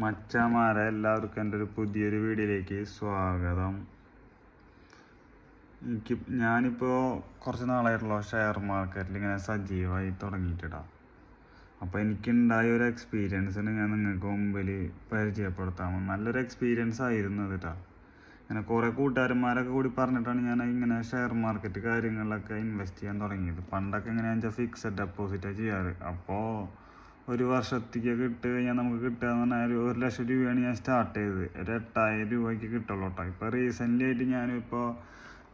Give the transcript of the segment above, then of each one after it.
മച്ചമാരെ എല്ലാവർക്കും എന്റെ ഒരു പുതിയൊരു വീഡിയോയിലേക്ക് സ്വാഗതം. എനിക്ക് ഞാനിപ്പോൾ കുറച്ച് നാളായിട്ടുള്ള ഷെയർ മാർക്കറ്റിൽ ഇങ്ങനെ സജീവമായി തുടങ്ങിയിട്ടിടാം. അപ്പോൾ എനിക്കുണ്ടായ ഒരു എക്സ്പീരിയൻസിന് ഞാൻ നിങ്ങൾക്ക് മുമ്പിൽ പരിചയപ്പെടുത്താം. നല്ലൊരു എക്സ്പീരിയൻസ് ആയിരുന്നു അത് ഇങ്ങനെ കുറേ കൂട്ടുകാരന്മാരൊക്കെ കൂടി പറഞ്ഞിട്ടാണ് ഞാൻ ഇങ്ങനെ ഷെയർ മാർക്കറ്റ് കാര്യങ്ങളിലൊക്കെ ഇൻവെസ്റ്റ് ചെയ്യാൻ തുടങ്ങിയത്. പണ്ടൊക്കെ ഇങ്ങനെ വെച്ചാൽ ഫിക്സഡ് ഡെപ്പോസിറ്റാണ് ചെയ്യാറ്. അപ്പോൾ ഒരു വർഷത്തേക്ക് ഇട്ട് കഴിഞ്ഞാൽ നമുക്ക് കിട്ടുക എന്ന് പറഞ്ഞാൽ ഒരു ലക്ഷം രൂപയാണ് ഞാൻ സ്റ്റാർട്ട് ചെയ്തത്. ഒരു എട്ടായിരം രൂപയ്ക്ക് കിട്ടുള്ളൂ കേട്ടോ. ഇപ്പോൾ റീസെന്റ്ലി ആയിട്ട് ഞാനിപ്പോൾ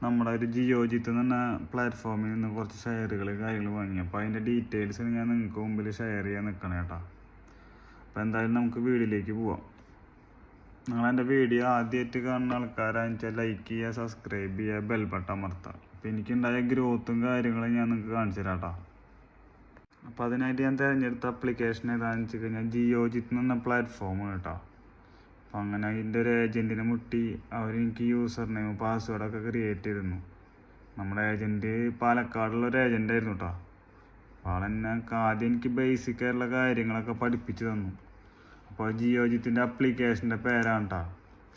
നമ്മുടെ ഒരു ജിയോജിത്ത് എന്ന് പറഞ്ഞ പ്ലാറ്റ്ഫോമിൽ നിന്ന് കുറച്ച് ഷെയറുകൾ കാര്യങ്ങൾ വാങ്ങി. അപ്പോൾ അതിന്റെ ഡീറ്റെയിൽസ് ഞാൻ നിങ്ങൾക്ക് മുമ്പിൽ ഷെയർ ചെയ്യാൻ നിൽക്കണം കേട്ടോ. അപ്പോൾ എന്തായാലും നമുക്ക് വീഡിയോയിലേക്ക് പോവാം. നിങ്ങൾ എന്റെ വീഡിയോ ആദ്യമായിട്ട് കാണുന്ന ആൾക്കാരാണെന്ന് വെച്ചാൽ ലൈക്ക് ചെയ്യുക സബ്സ്ക്രൈബ് ചെയ്യുക ബെൽ ബട്ടൺ അമർത്തുക. അപ്പോൾ എനിക്കുണ്ടായ ഗ്രോത്തും കാര്യങ്ങളും ഞാൻ നിങ്ങൾക്ക് കാണിച്ചു തരാം കേട്ടോ. അപ്പോൾ അതിനായിട്ട് ഞാൻ തിരഞ്ഞെടുത്ത ആപ്ലിക്കേഷൻ ഏതാണെന്ന് വെച്ച് കഴിഞ്ഞാൽ ജിയോജിത്ത് എന്ന പ്ലാറ്റ്ഫോം കേട്ടോ അപ്പോൾ അങ്ങനെ അതിന്റെ ഒരു ഏജന്റിനെ മുട്ടി അവരെനിക്ക് യൂസർ നെയിം പാസ്വേഡൊക്കെ ക്രിയേറ്റ് ചെയ്തിരുന്നു. നമ്മുടെ ഏജന്റ് പാലക്കാടുള്ള ഒരു ഏജന്റ് ആയിരുന്നു കേട്ടോ ആളെന്നെ ആദ്യം എനിക്ക് ബേസിക് ആയിട്ടുള്ള കാര്യങ്ങളൊക്കെ പഠിപ്പിച്ചു തന്നു. അപ്പോൾ ജിയോജിത്തിന്റെ അപ്ലിക്കേഷന്റെ പേരാണ് കേട്ടോ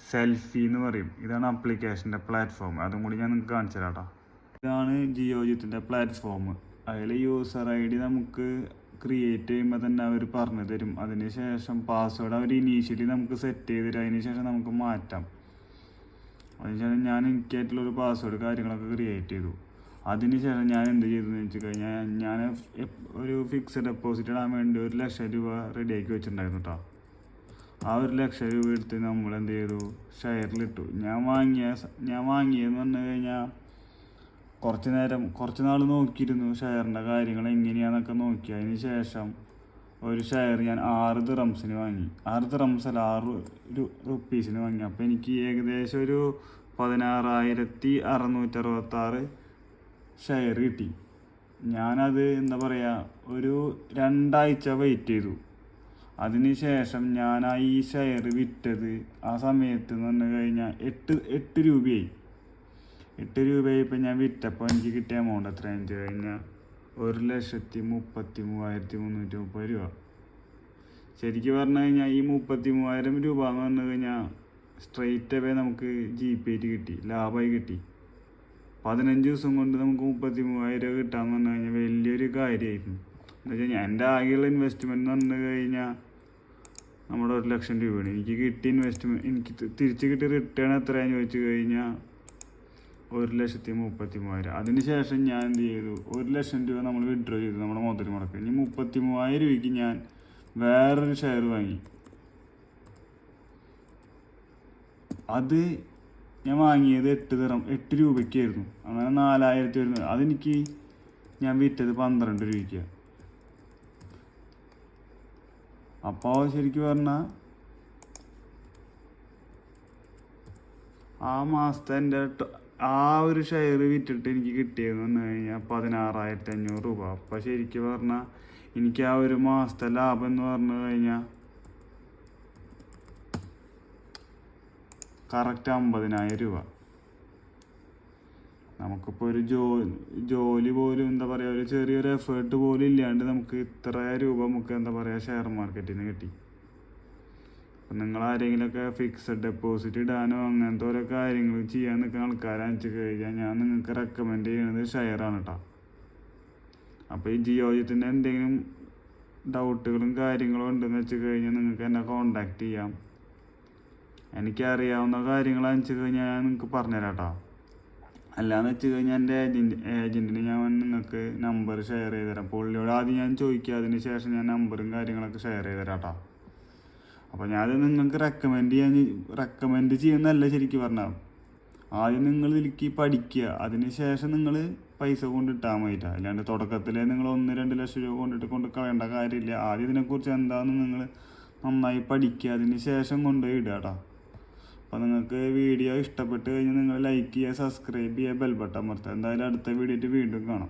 സെൽഫി എന്ന് പറയും. ഇതാണ് അപ്ലിക്കേഷന്റെ പ്ലാറ്റ്ഫോം അതും കൂടി ഞാൻ നിങ്ങൾക്ക് കാണിച്ചു തരാം കേട്ടോ ഇതാണ് ജിയോജിത്തിന്റെ പ്ലാറ്റ്ഫോം അതിൽ യൂസർ ഐ ഡി നമുക്ക് ക്രിയേറ്റ് ചെയ്യുമ്പോൾ തന്നെ അവർ പറഞ്ഞു തരും. അതിന് ശേഷം പാസ്വേഡ് അവർ ഇനീഷ്യലി നമുക്ക് സെറ്റ് ചെയ്ത് തരും. അതിന് ശേഷം നമുക്ക് മാറ്റാം. അതിനുശേഷം ഞാൻ എനിക്കായിട്ടുള്ള ഒരു പാസ്വേഡ് കാര്യങ്ങളൊക്കെ ക്രിയേറ്റ് ചെയ്തു. അതിനുശേഷം ഞാൻ എന്ത് ചെയ്തെന്ന് വെച്ച് കഴിഞ്ഞാൽ ഞാൻ ഒരു ഫിക്സഡ് ഡെപ്പോസിറ്റ് ഇടാൻ വേണ്ടി ഒരു ലക്ഷം രൂപ റെഡിയാക്കി വെച്ചിട്ടുണ്ടായിരുന്നു കേട്ടോ ആ ഒരു ലക്ഷം രൂപ എടുത്ത് നമ്മൾ എന്ത് ചെയ്തു ഷെയറിലിട്ടു ഞാൻ വാങ്ങിയ ഞാൻ വാങ്ങിയെന്ന് പറഞ്ഞു കഴിഞ്ഞാൽ കുറച്ച് നേരം കുറച്ച് നാൾ നോക്കിയിരുന്നു ഷെയറിന്റെ കാര്യങ്ങൾ എങ്ങനെയാണെന്നൊക്കെ നോക്കി. അതിന് ശേഷം ഒരു ഷെയർ ഞാൻ ആറ് ദിറംസിന് വാങ്ങി. ആറ് ദിറംസ് അല്ല ആറ് റുപ്പീസിന് വാങ്ങി. അപ്പോൾ എനിക്ക് ഏകദേശം ഒരു പതിനാറായിരത്തി അറുന്നൂറ്റി അറുപത്താറ് ഷെയർ കിട്ടി. ഞാനത് എന്താ പറയുക ഒരു രണ്ടാഴ്ച വെയിറ്റ് ചെയ്തു. അതിന് ശേഷം ഞാൻ ആ ഈ ഷെയർ വിറ്റത് ആ സമയത്ത് എന്ന് പറഞ്ഞു കഴിഞ്ഞാൽ എട്ട് എട്ട് രൂപയായി. എട്ട് രൂപയായപ്പോൾ ഞാൻ വിറ്റപ്പോൾ എനിക്ക് കിട്ടിയ എമൗണ്ട് എത്ര വെച്ച് കഴിഞ്ഞാൽ ഒരു ലക്ഷത്തി മുപ്പത്തി മൂവായിരത്തി മുന്നൂറ്റി മുപ്പത് രൂപ. ശരിക്കും പറഞ്ഞു കഴിഞ്ഞാൽ ഈ മുപ്പത്തി മൂവായിരം രൂപ എന്ന് പറഞ്ഞു കഴിഞ്ഞാൽ സ്ട്രെയിറ്റ് അവേ നമുക്ക് ജി പി ആയിട്ട് കിട്ടി ലാഭമായി കിട്ടി. പതിനഞ്ച് ദിവസം കൊണ്ട് നമുക്ക് മുപ്പത്തി മൂവായിരം രൂപ കിട്ടാന്ന് പറഞ്ഞു കഴിഞ്ഞാൽ വലിയൊരു കാര്യമായിരുന്നു എന്ന് വെച്ചാൽ ഞാൻ എന്റെ ആകെയുള്ള ഇൻവെസ്റ്റ്മെന്റ് എന്ന് പറഞ്ഞു കഴിഞ്ഞാൽ നമ്മുടെ ഒരു ലക്ഷം രൂപയാണ്. എനിക്ക് കിട്ടിയ ഇൻവെസ്റ്റ്മെന്റ് എനിക്ക് തിരിച്ച് കിട്ടിയ റിട്ടേൺ എത്രയാണെന്ന് ചോദിച്ചു കഴിഞ്ഞാൽ ഒരു ലക്ഷത്തി മുപ്പത്തി മൂവായിരം അതിന് ശേഷം ഞാൻ എന്ത് ചെയ്തു? ഒരു ലക്ഷം രൂപ നമ്മൾ വിഡ്രോ ചെയ്തു നമ്മുടെ മൊത്തത്തിൽ മുടക്ക്. ഇനി മുപ്പത്തി മൂവായിരം രൂപയ്ക്ക് ഞാൻ വേറൊരു ഷെയർ വാങ്ങി. അത് ഞാൻ വാങ്ങിയത് എട്ട് തരം എട്ട് രൂപയ്ക്കായിരുന്നു. അങ്ങനെ നാലായിരത്തി വരുന്നത് അതെനിക്ക് ഞാൻ വിറ്റത് പന്ത്രണ്ട് രൂപയ്ക്ക്. അപ്പോൾ ശരിക്കും പറഞ്ഞാൽ ആ മാസത്തെ എന്റെ ആ ഒരു ഷെയർ വിറ്റിട്ട് എനിക്ക് കിട്ടിയതെന്ന് പറഞ്ഞു കഴിഞ്ഞാൽ പതിനാറായിരത്തി അഞ്ഞൂറ് രൂപ. അപ്പം ശരിക്കും പറഞ്ഞാൽ എനിക്ക് ആ ഒരു മാസത്തെ ലാഭം എന്ന് പറഞ്ഞു കഴിഞ്ഞാൽ കറക്റ്റ് അമ്പതിനായിരം രൂപ. നമുക്കിപ്പോൾ ഒരു ജോ ജോലി പോലും എന്താ പറയുക ഒരു ചെറിയൊരു എഫേർട്ട് പോലും ഇല്ലാണ്ട് നമുക്ക് ഇത്ര രൂപ നമുക്ക് എന്താ പറയുക ഷെയർ മാർക്കറ്റിൽ നിന്ന് കിട്ടി. അപ്പം നിങ്ങൾ ആരെങ്കിലുമൊക്കെ ഫിക്സഡ് ഡെപ്പോസിറ്റ് ഇടാനോ അങ്ങനത്തെ ഓരോ കാര്യങ്ങൾ ചെയ്യാൻ നിൽക്കുന്ന ആൾക്കാരാണെന്ന് വെച്ച് കഴിഞ്ഞാൽ ഞാൻ നിങ്ങൾക്ക് റെക്കമെൻഡ് ചെയ്യുന്നത് ഷെയറാണ് കേട്ടോ അപ്പോൾ ഈ ജിയോജിത്തിന്റെ എന്തെങ്കിലും ഡൗട്ടുകളും കാര്യങ്ങളും ഉണ്ടെന്ന് വെച്ച് കഴിഞ്ഞാൽ നിങ്ങൾക്ക് എന്നെ കോണ്ടാക്ട് ചെയ്യാം. എനിക്കറിയാവുന്ന കാര്യങ്ങളാണെന്ന് വെച്ച് കഴിഞ്ഞാൽ ഞാൻ നിങ്ങൾക്ക് പറഞ്ഞുതരാം കേട്ടോ അല്ലാന്ന് വെച്ച് കഴിഞ്ഞാൽ എന്റെ ഏജന്റ് ഏജന്റിന് ഞാൻ നിങ്ങൾക്ക് നമ്പർ ഷെയർ ചെയ്ത് തരാം പുള്ളിയോട് ആദ്യം ഞാൻ ചോദിക്കുക അതിന് ശേഷം ഞാൻ നമ്പറും കാര്യങ്ങളൊക്കെ ഷെയർ ചെയ്ത് തരാം കേട്ടോ അപ്പോൾ ഞാനത് നിങ്ങൾക്ക് റെക്കമെൻഡ് ചെയ്യാൻ റെക്കമെൻഡ് ചെയ്യുന്നതല്ല ശരിക്കും പറഞ്ഞാൽ ആദ്യം നിങ്ങൾ ഇതിലേക്ക് പഠിക്കുക. അതിന് ശേഷം നിങ്ങൾ പൈസ കൊണ്ടിട്ടാൽ മതിട്ടാ. അല്ലാണ്ട് തുടക്കത്തിലേ നിങ്ങൾ ഒന്ന് രണ്ട് ലക്ഷം രൂപ കൊണ്ടിട്ട് കൊണ്ട് കളയേണ്ട കാര്യമില്ല. ആദ്യം ഇതിനെക്കുറിച്ച് എന്താണെന്ന് നിങ്ങൾ നന്നായി പഠിക്കുക. അതിന് ശേഷം കൊണ്ടുപോയി ഇടുക കേട്ടോ അപ്പോൾ നിങ്ങൾക്ക് വീഡിയോ ഇഷ്ടപ്പെട്ട് കഴിഞ്ഞാൽ നിങ്ങൾ ലൈക്ക് ചെയ്യുക സബ്സ്ക്രൈബ് ചെയ്യുക ബെൽ ബട്ടൺ അമർത്തുക. എന്തായാലും അടുത്ത വീഡിയോ വീണ്ടും കാണാം.